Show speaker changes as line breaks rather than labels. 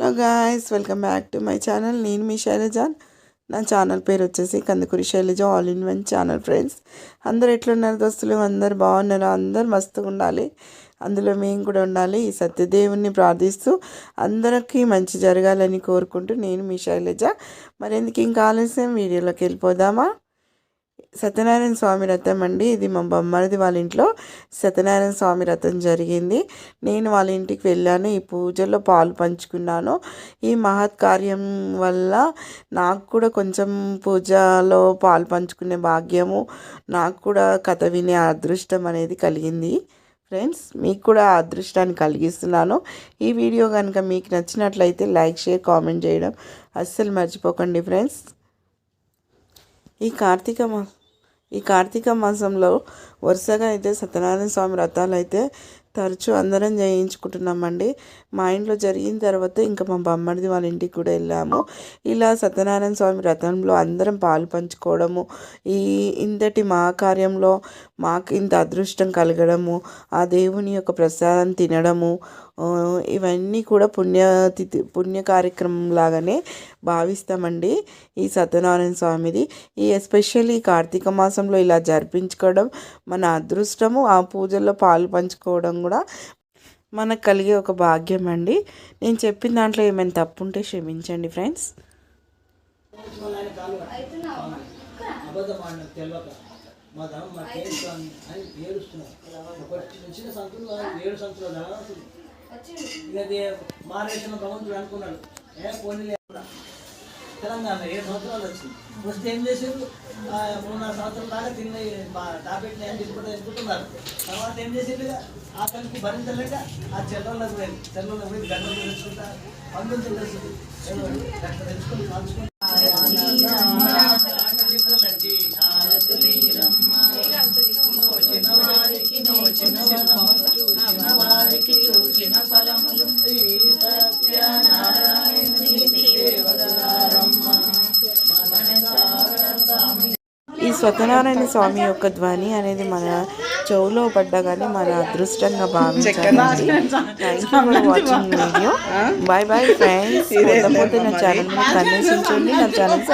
Hello guys welcome back to my channel. నేను మీ శైలజ నా ఛానల్ పేరు వచ్చేసి Kandukuri Shailaja all in one channel friends. అందరు ఎట్లున్నారు దోస్తులు? అందరు బాగున్నారు? అందరు మస్తుగా ఉండాలి. అందులో మేము కూడా ఉండాలి. ఈ సత్యదేవుని ప్రార్థిస్తూ అందరికీ మంచి జరగాలని కోరుకుంటూ నేను మీ శైలజ. మరి ఎందుకు ఇంకా ఆలస్యం? వీడియోలోకి వెళ్ళిపోదామా? సత్యనారాయణ స్వామి రథం అండి. ఇది మా బొమ్మరిది వాళ్ళ ఇంట్లో. సత్యనారాయణ స్వామి రథం జరిగింది. నేను వాళ్ళ ఇంటికి వెళ్ళాను. ఈ పూజలో పాలు పంచుకున్నాను. ఈ మహత్ కార్యం వల్ల నాకు కూడా కొంచెం పూజలో పాలు పంచుకునే భాగ్యము నాకు కూడా కథ వినే అదృష్టం అనేది కలిగింది. ఫ్రెండ్స్ మీకు కూడా అదృష్టాన్ని కలిగిస్తున్నాను. ఈ వీడియో కనుక మీకు నచ్చినట్లయితే లైక్ షేర్ కామెంట్ చేయడం అస్సలు మర్చిపోకండి ఫ్రెండ్స్. ఈ కార్తీక మా ఈ కార్తీక మాసంలో వరుసగా అయితే సత్యనారాయణ స్వామి వ్రతాలు అయితే తరచూ అందరం చేయించుకుంటున్నామండి మా ఇంట్లో జరిగిన తర్వాత ఇంకా మా బొమ్మడిది వాళ్ళ ఇంటికి కూడా వెళ్ళాము. ఇలా సత్యనారాయణ స్వామి రథంలో అందరం పాలు పంచుకోవడము ఈ ఇంతటి మా కార్యంలో మాకు ఇంత అదృష్టం కలగడము ఆ దేవుని యొక్క ప్రసాదం తినడము ఇవన్నీ కూడా పుణ్యతిథి పుణ్య కార్యక్రమం లాగానే భావిస్తామండి ఈ సత్యనారాయణ స్వామిది. ఈ ఎస్పెషల్లీ కార్తీక మాసంలో ఇలా జరిపించుకోవడం మన అదృష్టము ఆ పూజల్లో పాలు పంచుకోవడం కూడా మనకు కలిగే ఒక భాగ్యం అండి. నేను చెప్పిన దాంట్లో ఏమైనా తప్పు ఉంటే క్షమించండి ఫ్రెండ్స్.
ఏడు మారేసిన భగవంతుడు అనుకున్నాడు. ఏ పోనీ తెలంగాణ ఏడు సంవత్సరాలు వచ్చింది? వస్తే ఏం చేశారు మూడు నాలుగు సంవత్సరాల దాకా తిన్న టాబ్లెట్లు ఏం తీసుకుంటే తీసుకుంటున్నారు తర్వాత ఏం చేసింది ఆ తల్లికి భరించలేక ఆ చెల్లెళ్ళకి పోయింది. చెల్లెళ్ళకి పోయి గంటలు తెలుసుకుంటా పంపించలేదు గంట తెలుసుకొని
ఈ సత్యనారాయణ స్వామి యొక్క ధ్వని అనేది మన చెవులో పడ్డగానే మన అదృష్టంగా భావించాలి watching video bye bye friends నా ఛానల్ కన్నేసించండి నా ఛానల్